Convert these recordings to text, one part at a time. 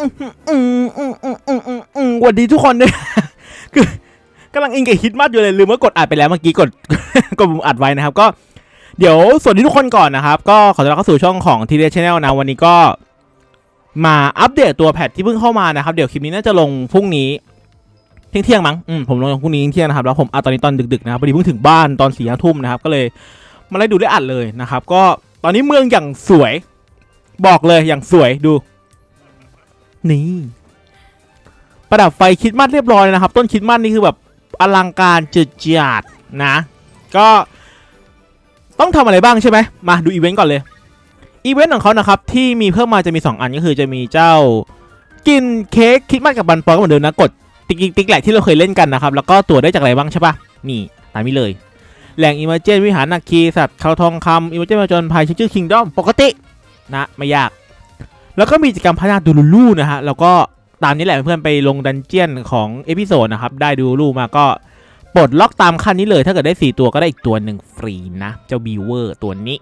สวัสดีทุกคนด้วยคือกำลังอิงกับฮิตมากอยู่เลยลืมว่ากดอัดไปแล้วเมื่อกี้กดกดปุ่มอัดไว้นะครับ ก็เดี๋ยวสวัสดีทุกคนก่อนนะครับ ก็ขอต้อนรับเข้าสู่ช่องของทีเดชแนลนะวันนี้ก็มาอัปเดตตัวแพทที่เพิ่งเข้ามานะครับ เดี๋ยวคลิปนี้น่าจะลงพรุ่งนี้เที่ยงเที่ยงมั้งอืมผมลงพรุ่งนี้เที่ยงนะครับแล้วผมอัดตอนนี้ตอนดึกๆนะครับพอดีเพิ่งถึงบ้านตอนสี่ห้าทุ่มนะครับ ก็เลยมาไล่ดูได้อัดเลยนะครับ ก็ตอนนี้เมืองอย่างสวย บอกเลยอย่างสวยดู นี่ประดับไฟคิดมัดเรียบร้อยนะครับ ต้นคิดมัดนี่คือแบบอลังการจิดจัดนะ ก็ต้องทำอะไรบ้างใช่ไหมมาดูอีเวนต์ก่อนเลยอีเวนต์ของเขานะครับที่มีเพิ่มมาจะมี 2 อันก็คือจะมีเจ้ากินเค้กคิดมัดกับบันปอยก็เหมือนเดิมนะกดติ๊กติ๊กติ๊กแหละที่เราเคยเล่นกันนะครับ แล้วก็ตัวได้จากอะไรบ้างใช่ปะนี่ตามนี้เลย แหล่งอิมเมอร์เจนวิหารนาคีสัตว์เขาทองคำอิมเมอร์เจนมาจนภัยชื่อคิงดอมปกตินะไม่ยาก แล้วก็มีกิจกรรมพัฒนาดูลูลูนะฮะ แล้วก็ตามนี้แหละเพื่อนๆไปลงดันเจียนของเอพิโซดนะครับ ได้ดูลูลูมาก็ปลดล็อกตามขั้นนี้เลย ถ้าเกิดได้ 4 ตัวก็ได้อีกตัวหนึ่งฟรีนะ เจ้าบีเวอร์ตัวนี้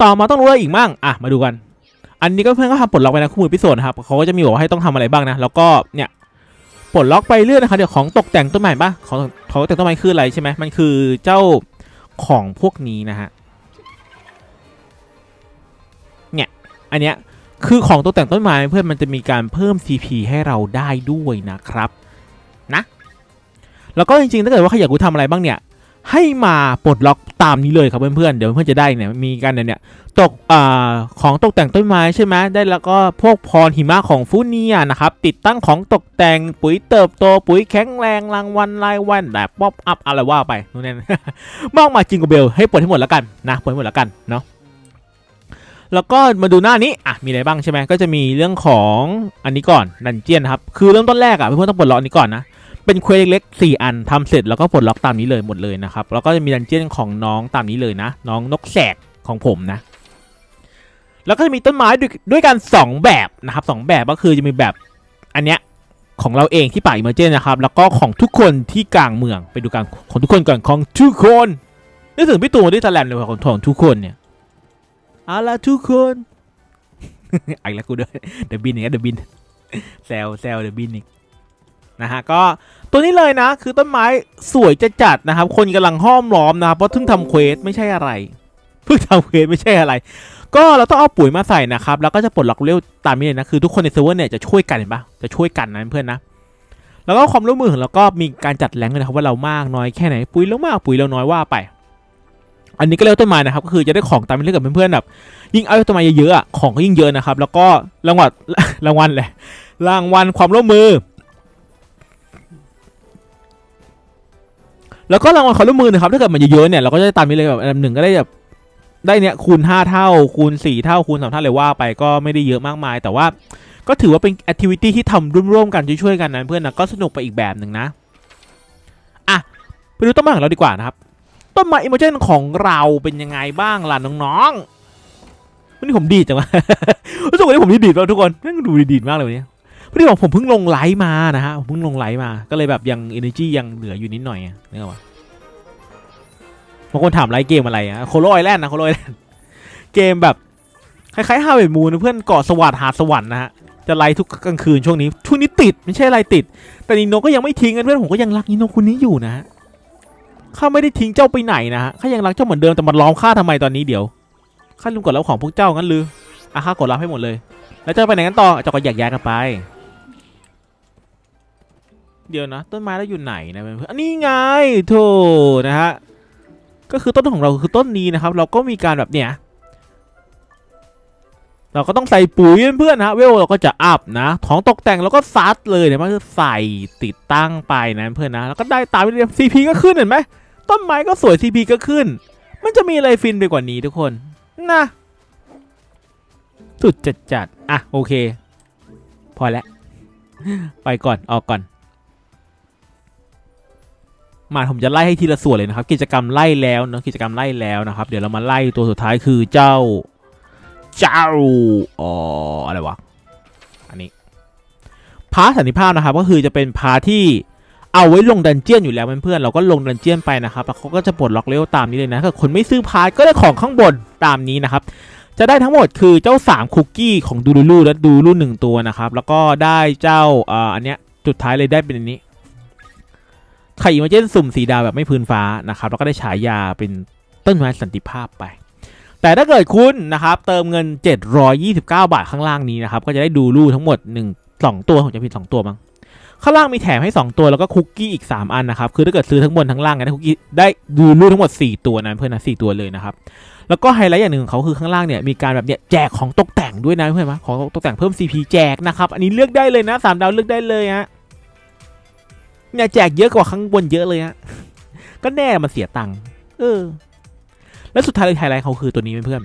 ต่อมาต้องรู้อะไรอีกมั่งอะมาดูกัน อันนี้ก็เพื่อนก็ทำปลดล็อกไปนะคู่มือพิโซดครับเขาก็จะมีบอกว่าให้ต้องทำอะไรบ้างนะ แล้วก็เนี่ยปลดล็อกไปเรื่อยนะครับเดี๋ยวของตกแต่งต้นไม้ปะของของตกแต่งต้นไม้คืออะไรใช่ไหมมันคือเจ้าของพวกนี้นะฮะ อันเนี้ยคือของตกแต่งต้นไม้เพื่อนมันจะมีการเพิ่ม CP ให้เราได้ด้วยนะครับนะแล้วก็จริงๆถ้าเกิดว่าใครอยากรู้ทำอะไรบ้างเนี่ยให้มาปลดล็อกตามนี้เลยครับเพื่อนๆเดี๋ยวเพื่อนจะได้เนี่ยมีการเนี่ยตกอ่าของตกแต่งต้นไม้ใช่ไหมได้แล้วก็พวกพรหิมะของฟูเนียนะครับติดตั้งของตกแต่งปุ๋ยเติบโตปุ๋ยแข็งแรงรางวัลรายวันแบบป๊อปอัพอะไรว่าไปนู่นนี่มากมาจริงกับเบลให้ปลดให้หมดแล้วกันนะปลดให้หมดแล้วกันเนาะ แล้วก็มาดูหน้านี้อะมีอะไรบ้างใช่ไหมก็จะมีเรื่องของอันนี้ก่อนดันเจียนครับคือเริ่มต้นแรกอะเพื่อนๆต้องปลดล็อกอันนี้ก่อนนะเป็นเควสเล็กๆสี่อันทำเสร็จแล้วก็ปลดล็อกตามนี้เลยหมดเลยนะครับแล้วก็จะมีดันเจียนของน้องตามนี้เลยนะ น้องนกแสกของผมนะ แล้วก็จะมีต้นไม้ด้วยด้วยกันสองแบบนะครับสองแบบก็คือจะมีแบบอันเนี้ยของเราเองที่ป่าอิมเมอร์เจนนะครับแล้วก็ของทุกคนที่กลางเมืองไปดูกันของทุกคนก่อนของทุกคนนึกถึงพี่ตูนที่แลงเลยว่าของทุกคนเนี่ย เอาละทุกคนไอ้แล้วกูด้วยเดบินอย่างเงี้ยเดบินแซวแซวเดบินอีกนะฮะก็ตัวนี้เลยนะ คือต้นไม้สวยจะจัดนะครับ คนกำลังห้อมล้อมนะครับเพราะเพิ่งทำเควสไม่ใช่อะไรเพิ่งทำเควสไม่ใช่อะไร ก็เราต้องเอาปุ๋ยมาใส่นะครับ แล้วก็จะปลดล็อกเร็วตามนี้เลยนะคือทุกคนในเซิร์ฟเวอร์เนี่ยจะช่วยกันเห็นปะจะช่วยกันนะเพื่อนนะแล้วก็ความร่วมมือของเราก็มีการจัดแรงเลยนะครับว่าเรามากน้อยแค่ไหนปุ๋ยเรามากปุ๋ยเราน้อยว่าไป อันนี้ก็เรียกต้นไม้นะครับก็คือจะได้ของตามไปเรื่อยกับเพื่อนๆแบบยิ่งเอาต้นไม้เยอะๆอะของก็ยิ่งเยอะนะครับ แล้วก็รางวัลรางวัลแหละรางวัลความร่วมมือ แล้วก็รางวัลความร่วมมือนะครับถ้าเกิดมันเยอะๆเนี่ยเราก็จะได้ตามนี้เลยแบบอันดับหนึ่งก็ได้แบบได้เนี่ยคูณ 5 เท่า คูณ 4 เท่า คูณ 3 เท่าเลยว่าไปก็ไม่ได้เยอะมากมาย แต่ว่าก็ถือว่าเป็นแอคทิวิตี้ที่ทำร่วมๆกันช่วยๆกันนะเพื่อนนะก็สนุกไปอีกแบบหนึ่งนะอะไปดูต้นไม้ของเราดีกว่านะครับ ต้นไม้อิโมชันของเราเป็นยังไงบ้างล่ะน้องๆวันนี้ผมดีดจังวะรู้สึกวันนี้ผมดีดมากทุกคนแม่งดูดีดมากเลยวันนี้พอดีบอกผมเพิ่งลงไลฟ์มานะฮะผมเพิ่งลงไลฟ์มา ก็เลยแบบยัง energy ยังเหลืออยู่นิดหน่อยนึกออกปะบางคนถามไลฟ์เกมอะไรอะโคโลไอแลนด์นะโคโลไอแลนด์เกมแบบคล้ายๆฮาเวดมูนเพื่อนเกาะสวัสดหาสวรรค์นะฮะจะไลฟ์ทุกกลางคืนช่วงนี้ช่วงนี้ติดไม่ใช่อะไรติด แต่นิโนก็ยังไม่ทิ้งกันเพื่อนผมก็ยังรักนิโนคนนี้อยู่นะฮะ ข้าไม่ได้ทิ้งเจ้าไปไหนนะฮะข้ายังรักเจ้าเหมือนเดิมแต่มันล้อมข้าทำไมตอนนี้เดี๋ยวข้าลืมกดรับของพวกเจ้างั้นหรืออะข้ากดรับให้หมดเลย แล้วเจ้าไปไหนกันต่อเจ้าก็แยกย้ายกันไป เดี๋ยวนะ ต้นไม้แล้วอยู่ไหนนะเพื่อนๆอันนี้ไงโถนะฮะก็คือต้นของเราคือต้นนี้นะครับ เราก็มีการแบบเนี้ยเราก็ต้องใส่ปุ๋ยเพื่อนๆนะเวลเราก็จะอัพนะของตกแต่งเราก็ซัดเลยเนี่ยมันคือใส่ติดตั้งไปนะเพื่อนนะแล้วก็ได้ตามไปเรียซีพีก็ขึ้นเห็นไหม ต้นไม้ก็สวยซีพีก็ขึ้น มันจะมีอะไรฟินไปกว่านี้ทุกคนนะสุดจัดจัดๆอะโอเค พอแล้วไปก่อนออกก่อน มาผมจะไล่ให้ทีละส่วนเลยนะครับ กิจกรรมไล่แล้วเนาะกิจกรรมไล่แล้วนะครับ เดี๋ยวเรามาไล่ตัวสุดท้ายคือเจ้า เจ้าอ๋ออะไรวะอันนี้พาร์ทสันติภาพนะครับ ก็คือจะเป็นพาร์ทที่ เอาไว้ลงดันเจียนอยู่แล้วเพื่อนๆเราก็ลงดันเจียนไปนะครับแล้วเขาก็จะปลดล็อกเลเวลตามนี้เลยนะถ้าคนไม่ซื้อพาร์ทก็ได้ของข้างบนตามนี้นะครับจะได้ทั้งหมดคือเจ้า 3 คุกกี้ของดูลูลูและดูลูหนึ่งตัวนะครับ แล้วก็ได้เจ้าอ,อันเนี้ยจุดท้ายเลยได้เป็นอันนี้ ไข่มเมอร์เจนสุ่มสีดาวแบบไม่พื้นฟ้านะครับ แล้วก็ได้ฉายาเป็นต้นไม้สันติภาพไป แต่ถ้าเกิดคุณนะครับเติมเงิน 729 บาทข้างล่างนี้นะครับ ก็จะได้ดูลูทั้งหมด 1 2 ตัวผมจะผิด2ตัวมั้ง ข้างล่างมีแถมให้ 2 ตัวแล้วก็คุกกี้อีก 3 อันนะครับ คือถ้าเกิดซื้อทั้งบนทั้งล่างได้คุกกี้ได้ดูลูทั้งหมด 4 ตัวนะเพื่อนนะ4ตัวเลยนะครับแล้วก็ไฮไลท์อย่างหนึ่งของเขาคือข้างล่างเนี่ยมีการแบบเนี่ยแจกของตกแต่งด้วยนะเพื่อนไหมของตกแต่งเพิ่ม CP แจกนะครับอันนี้เลือกได้เลยนะสามดาวเลือกได้เลยฮะเนี่ยแจกเยอะกว่าข้างบนเยอะเลยฮะก็แน่มันเสียตังค์เออ แล้วสุดท้ายเลยไฮไลท์เขาคือตัวนี้เพื่อน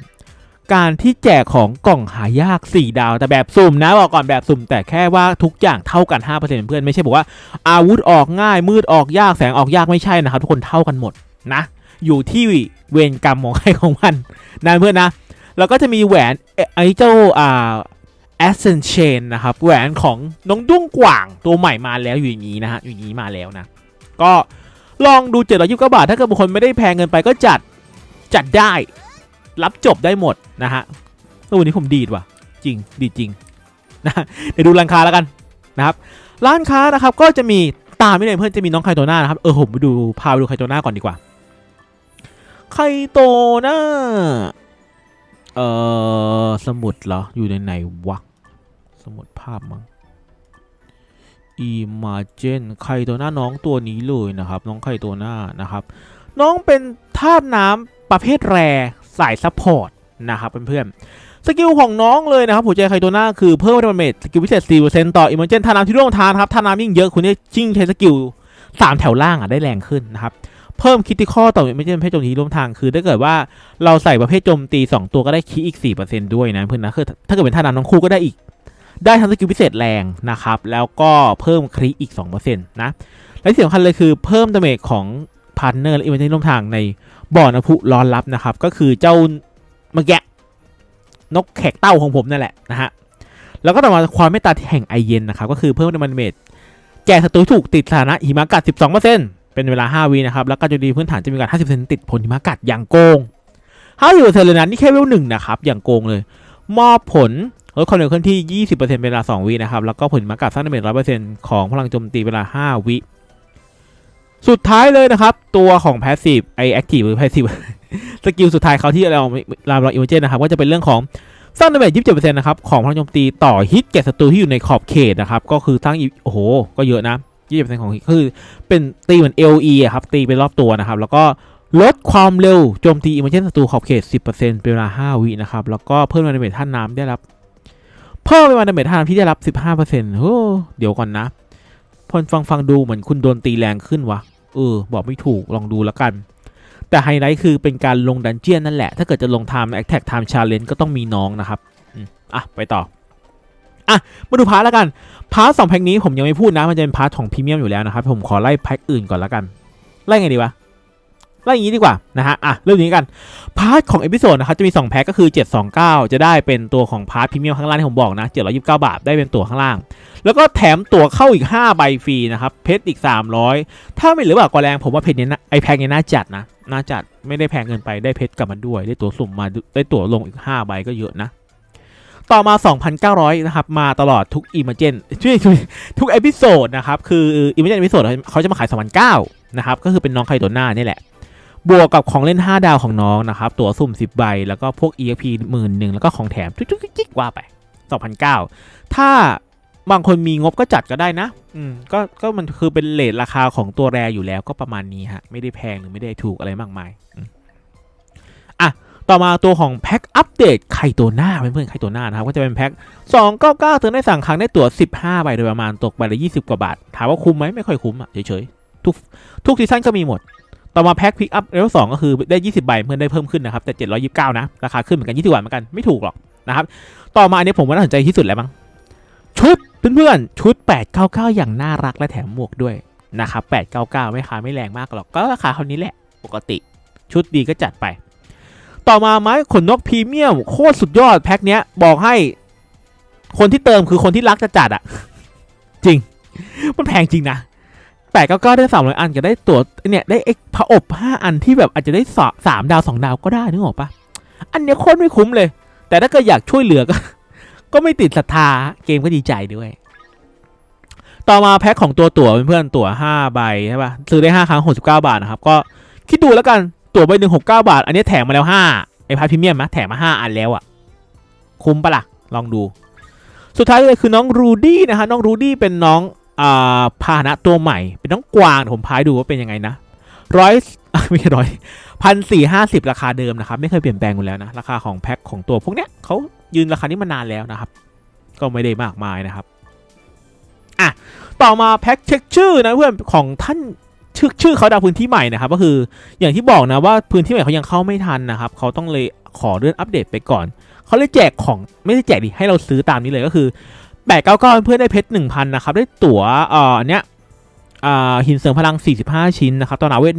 การที่แจกของกล่องหายาก 4 ดาวแต่แบบสุ่มนะบอกก่อนแบบสุ่ม แต่แค่ว่าทุกอย่างเท่ากัน 5%เพื่อนไม่ใช่บอกว่าอาวุธออกง่ายมืดออกยากแสงออกยากไม่ใช่นะครับทุกคนเท่ากันหมดนะ อยู่ที่เวรกรรมของใครของมันนะเพื่อนนะ แล้วก็จะมีแหวนไอ้เจ้าอ่า a s c e n Chain นะครับแหวนของน้องด้วงกว่างตัวใหม่มาแล้วอยู่อย่างนี้นะฮะอยู่อย่างนี้มาแล้วนะ ก็ลองดู7 2 9บาบาท ถ้าเกิดบางคนไม่ได้แพงเกินไปก็จัดจัดได้ รับจบได้หมดนะฮะวันนี้ผมดีดว่ะ จริง ดีจริงนะเดี๋ยวดูร้านค้าแล้วกันนะครับ ร้านค้านะครับก็จะมีตามไม่เลยเพื่อนจะมีน้องไคโตน่านะครับ เออผมไปดูพาไปดูไคโตน่าก่อนดีกว่า ไคโตน่า เอ่อ สมุดเหรอ อยู่ในไหนวะ สมุดภาพมั้ง Imagine ไคโตน่าน้องตัวนี้เลยนะครับ น้องไคโตน่านะครับ น้องเป็นธาตุน้ำประเภทแร สายซัพพอร์ตนะครับเพื่อนๆ สกิลของน้องเลยนะครับหัวใจไคโตน่าคือเพิ่มดาเมจสกิลพิเศษ4%ต่ออิมเมอร์เจนท่าน้ำที่ร่วงทานครับท่าน้ำยิ่งเยอะคุณจะยิ่งใช้สกิล3 แถวล่างอะได้แรงขึ้นนะครับเพิ่มคิติคอต่ออิมเมอร์เจนประเภทโจมตีร่วมทางคือถ้าเกิดว่าเราใส่ประเภทโจมตี 2 ตัวก็ได้คีอีก 4%ด้วยนะเพื่อนนะคือถ้าเกิดเป็นท่าน้ำทั้งคู่ก็ได้อีก ได้ทั้งสกิลพิเศษแรงนะครับแล้วก็เพิ่มคริอีก 2%นะและที่สำคัญเลยคือเพิ่มดาเมจของพาร์ทเนอร์และอิมเมจนร่วมทางใน บ่อน้ำพุร้อนลับนะครับ ก็คือเจ้าเมื่อกี้นกแขกเต้าของผมนั่นแหละนะฮะแล้วก็ต่อมาความเมตตาแห่งไอเย็นนะครับ ก็คือเพิ่มดาเมจแก่ศัตรูถูกติดสถานะหิมะกัด 12%เป็นเวลา 5วินะครับ แล้วก็จะดีพื้นฐานจะมีการ50%ติดผลหิมะกัดอย่างโกง50%เลยนะนี่แค่เวลหนึ่งนะครับ อย่างโกงเลย มอบผลลดความเร็วเคลื่อนที่ 20%เป็นเวลา 2วินะครับ แล้วก็ผลหิมะกัดสร้างดาเมจ100%ของพลังโจมตีเวลา 5 วิ สุดท้ายเลยนะครับ ตัวของ Passive ไอ Active หรือ Passive สกิลสุดท้ายเขาที่เราเราเราอิมเมจนนะครับก็จะเป็นเรื่องของสร้างดาเมจ27%นต์นะครับ ของพลังโจมตีต่อฮิตแก่ศัตรูที่อยู่ในขอบเขตนะครับ ก็คือทั้งโอ้โห ก็เยอะนะ20%ของฮิตคือเป็นตีเหมือน LE อะครับ ตีไปรอบตัวนะครับ แล้วก็ลดความเร็วโจมตีอิมเมจนศัตรูขอบเขต10%เปอร์เซ็นต์เป็นเวลา5วินะครับ แล้วก็เพิ่มดาเมจท่านน้ำได้รับเพิ่มเป็นดาเมจท่านน้ำที่ได้รับ15%โอ้เดี๋ยวก่อนนะ พอฟังฟังดูเหมือนคุณโดนตีแรงขึ้นวะเออ บอกไม่ถูกลองดูแล้วกัน แต่ไฮไลท์คือเป็นการลงดันเจียนนั่นแหละ ถ้าเกิดจะลง Time Attack Time Challenge ก็ต้องมีน้องนะครับอะไปต่ออะมาดูพาร์ทแล้วกัน พาร์ทสองแพ็คนี้ผมยังไม่พูดนะมันจะเป็นพาร์ทของพรีเมียมอยู่แล้วนะครับ ผมขอไล่แพ็คอื่นก่อนแล้วกัน ไล่ไงดีวะไล่อย่างนี้ดีกว่านะฮะอะเริ่มนี้กันพาร์ทของเอพิโซดนะครับจะมี 2 แพ็คก็คือ 729 จะได้เป็นตัวของพาร์ทพรีเมียมข้างล่างที่ผมบอกนะ 729 บาทได้เป็นตัวข้างล่าง แล้วก็แถมตั๋วเข้าอีก 5 ใบฟรีนะครับ เพชรอีก 300 ถ้าไม่เหลือบากกว่าแรงผมว่าเพชรเนี้ยนะไอแพ็คเนี้ยน่าจัดนะ น่าจัดไม่ได้แพงเกินไปได้เพชรกลับมาด้วย ได้ตั๋วสุ่มมาได้ตั๋วลงอีก 5 ใบก็เยอะนะ ต่อมา 2,900 นะครับ มาตลอดทุกอีเมอร์เจนช่วยทุกเอพิโซดนะครับ คืออีเมอร์เจนเอพิโซดเขาจะมาขาย2,900นะครับ ก็คือเป็นน้องไคโตน่านี่แหละบวกกับของเล่น 5 ดาวของน้องนะครับ ตั๋วสุ่ม 10 ใบ แล้วก็พวก EXP หมื่นหนึ่งแล้วก็ของแถมจุ๊กๆๆว่าไป2,900ถ้า บางคนมีงบก็จัดก็ได้นะ อืมก็ก็มันคือเป็นเลทราคาของตัวแรอยู่แล้วก็ประมาณนี้ฮะ ไม่ได้แพงหรือไม่ได้ถูกอะไรมากมายอืมอะต่อมาตัวของแพ็คอัปเดตไข่ตัวหน้าเพื่อนๆไข่ตัวหน้านะครับก็จะเป็นแพ็ค299เติมได้สั่งครั้งได้ตั๋ว15ใบโดยประมาณตกใบละ20 กว่าบาท ถามว่าคุ้มไหมไม่ค่อยคุ้มอะเฉยๆทุกทุกซีซั่นก็มีหมด ต่อมาแพ็คพิกอัพเลเวลสก็คือได้ 20 ใบเพื่อนได้เพิ่มขึ้นนะครับแต่729นะราคาขึ้นเหมือนกัน20บาทเหมือนกันไม่ถูกหรอกนะครับต่อมาอันนี้ผมว่าน่าสนใจที่สุดแล้วมั้ง ชุดเพื่อนๆชุด 899 อย่างน่ารักและแถมหมวกด้วยนะครับ899 ไม่ค้าไม่แรงมากหรอกก็ราคาเท่านี้แหละปกติ ชุดดีก็จัดไป ต่อมาไม้ขนนกพรีเมียมโคตรสุดยอดแพ็คเนี้ยบอกให้คนที่เติมคือคนที่รักจะจัดอะจริง มันแพงจริงนะแปดเก้าเก้าได้สามร้อยอันก็ได้ตัวเนี่ยได้เอ็กผอบห้าอันที่แบบอาจจะได้สามดาวสองดาวก็ได้นึกออกปะอันเนี้ยโคตรไม่คุ้มเลย แต่ถ้าเกิดอยากช่วยเหลือก็ ก็ไม่ติดศรัทธาเกมก็ดีใจด้วย ต่อมาแพ็คของตัวตั๋วเพื่อนตั๋ว5ใบใช่ปะซื้อได้ 5 ครั้ง 69 บาทนะครับ ก็คิดดูแล้วกันตั๋วใบหนึ่ง69บาท อันนี้แถมมาแล้ว5ไอพาร์พรีเมียมนะแถมมา5อันแล้วอะคุ้มปะล่ะ ลองดู สุดท้ายเลยคือน้องรูดี้นะฮะน้องรูดี้เป็นน้องอ่าพาหนะตัวใหม่ เป็นน้องกวางผมพายดูว่าเป็นยังไงนะร้อย ไม่ใช่ร้อยพันสี่ห้าสิบราคาเดิมนะครับ ไม่เคยเปลี่ยนแปลงอยู่แล้วนะ ราคาของแพ็คของตัวพวกเนี้ยเขายืนราคานี้มานานแล้วนะครับ ก็ไม่ได้มากมายนะครับอะต่อมาแพ็คเช็คชื่อนะเพื่อนของท่านชื่อชื่อเขาดาวพื้นที่ใหม่นะครับก็คืออย่างที่บอกนะว่าพื้นที่ใหม่เขายังเข้าไม่ทันนะครับเขาต้องเลยขอเลื่อนอัปเดตไปก่อนเขาเลยแจกของไม่ได้แจกดิให้เราซื้อตามนี้เลยก็คือแปดเก้าก้าเพื่อนได้เพชรหนึ่งพันนะครับได้ตั๋วเอ่ออันเนี้ย หินเสริมพลัง 45 ชิ้นนะครับตอนอาเวท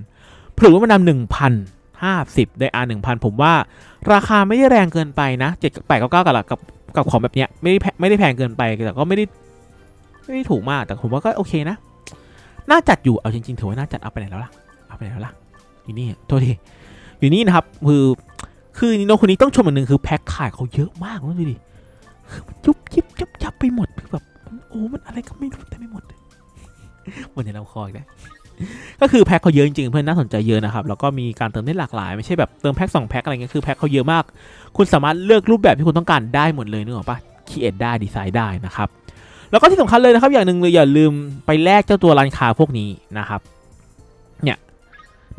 1,000ผือว่ามันนำหนึ่งพันห้าสิบได้อาหนึ่งพันผมว่าราคาไม่ได้แรงเกินไปนะเจ็ดแปดเก้าเก้ากับกับกับของแบบเนี้ยไม่ได้แพไม่ได้แพงเกินไปแต่ก็ไม่ได้ไม่ได้ถูกมากแต่ผมว่าก็โอเคนะ น่าจัดอยู่เอาจริงๆถือว่าน่าจัดเอาไปไหนแล้วล่ะเอาไปไหนแล้วล่ะอยู่นี่โทษทีอยู่นี่นะครับคือคือนิโนคนนี้ต้องชมอันหนึ่งคือแพ็คขายเขาเยอะมากนะดูดิคือมันยุบยิบยับยับไปหมดคือแบบโอ้มันอะไรก็ไม่รู้แต่ไม่หมดห มดในลำคออีกแล้วก็คือแพ็คเขาเยอะจริงๆเพื่อนน่าสนใจเยอะนะครับแล้วก็มีการเติมได้หลากหลายไม่ใช่แบบเติมแพ็คสองแพ็คอะไรเงี้ยคือแพ็คเขาเยอะมาก คุณสามารถเลือกรูปแบบที่คุณต้องการได้หมดเลยนึกออกปะคีเอทได้ดีไซน์ได้นะครับแล้วก็ที่สำคัญเลยนะครับอย่างหนึ่งเลยอย่าลืมไปแลกเจ้าตัวร้านค้าพวกนี้นะครับเนี่ย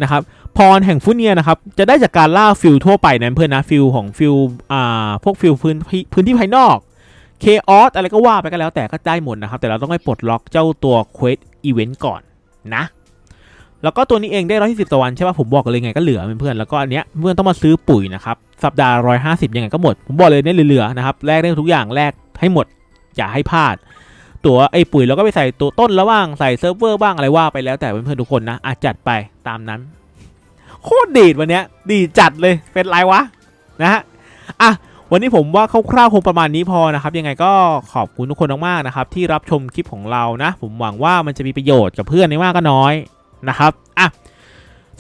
นะครับพรแห่งฟุเนียนะครับจะได้จากการล่าฟิลทั่วไปนะเพื่อนนะฟิลของฟิลอ่าพวกฟิลพื้นพื้นที่ภายนอก เคออสอะไรก็ว่าไปก็แล้วแต่ก็ได้หมดนะครับ แต่เราต้องไปปลดล็อกเจ้าตัวเควสอีเวนต์ก่อนนะ แล้วก็ตัวนี้เองได้ร้อยที่สิบต่อวันใช่ป่ะผมบอกเลยไงก็เหลือเพื่อนแล้วก็อันเนี้ยเพื่อนต้องมาซื้อปุ๋ยนะครับสัปดาห์ร้อยห้าสิบยังไงก็หมด ผมบอกเลยเนี่ยเหลือๆนะครับแลกได้ทุกอย่างแลกให้หมด อย่าให้พลาด ตัวไอ้ปุ๋ยเราก็ไปใส่ตัวต้นแล้วบ้างใส่เซิร์ฟเวอร์บ้างอะไรว่าไปแล้วแต่เพื่อนๆทุกคนนะอาจัดไปตามนั้นโคตรดีดวันเนี้ยดีจัดเลยเป็นไรวะนะฮะอะ วันนี้ผมว่าคร่าวๆคงประมาณนี้พอนะครับ ยังไงก็ขอบคุณทุกคนมากๆนะครับ ที่รับชมคลิปของเรานะ ผมหวังว่ามันจะมีประโยชน์กับเพื่อนไม่มากก็น้อยนะครับอะ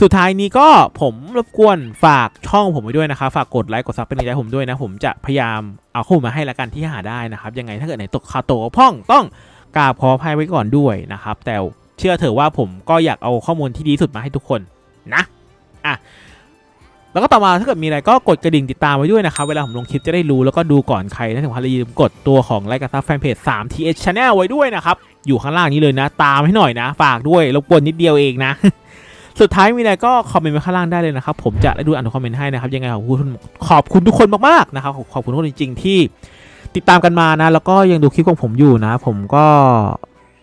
สุดท้ายนี้ก็ผมรบกวนฝากช่องผมไว้ด้วยนะครับฝากกดไลค์กดซับเป็นกำลังใจผมด้วยนะ ผมจะพยายามเอาข้อมูลมาให้ละกันที่หาได้นะครับ ยังไงถ้าเกิดไหนตกขาโตกพ่องต้องกราบขออภัยไว้ก่อนด้วยนะครับ แต่เชื่อเถอะว่าผมก็อยากเอาข้อมูลที่ดีสุดมาให้ทุกคนนะอะ แล้วก็ต่อมาถ้าเกิดมีอะไรก็กดกระดิ่งติดตามไว้ด้วยนะครับ เวลาผมลงคลิปจะได้รู้แล้วก็ดูก่อนใครนะถึงพันลืมกดตัวของไลค์กับซับแฟนเพจ 3th channel ไว้ด้วยนะครับ อยู่ข้างล่างนี้เลยนะ ตามให้หน่อยนะ ฝากด้วยรบกวนนิดเดียวเองนะ สุดท้ายมีอะไรก็คอมเมนต์ไว้ข้างล่างได้เลยนะครับ ผมจะได้ดูอ่านทุกคอมเมนต์ให้นะครับ ยังไงขอบคุณขอบคุณทุกคนมากๆนะครับ ขอบคุณทุกคนจริง ๆ ที่ติดตามกันมานะ แล้วก็ยังดูคลิปของผมอยู่นะ ผมก็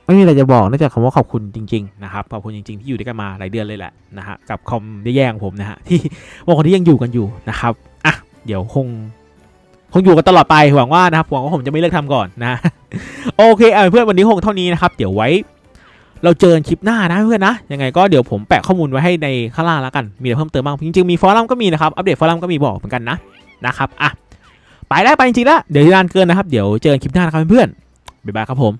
ไม่มีอะไรจะบอกนอกจากคำว่าขอบคุณจริงๆนะครับขอบคุณจริงๆที่อยู่ด้วยกันมาหลายเดือนเลยแหละนะฮะกับคอมแย่ของผมนะฮะที่บางคนที่ยังอยู่กันอยู่นะครับอะเดี๋ยวคงคงอยู่กันตลอดไปหวังว่านะครับหวังว่าผมจะไม่เลิกทำก่อนนะโอเคเอเพื่อนวันนี้คงเท่านี้นะครับเดี๋ยวไว้เราเจอกันคลิปหน้านะเพื่อนนะยังไงก็เดี๋ยวผมแปะข้อมูลไว้ให้ในข้างล่างแล้วกันมีอะไรเพิ่มเติมบ้างจริงๆมีฟอรัมก็มีนะครับอัปเดตฟอรัมก็มีบอกเหมือนกันนะนะครับอะไปได้ไปจริงๆแล้วเดี๋ยวนานเกินนะครับเดี๋ยวเจอกันคลิปหน้านะครับเพื่อนๆบ๊ายบายครับผม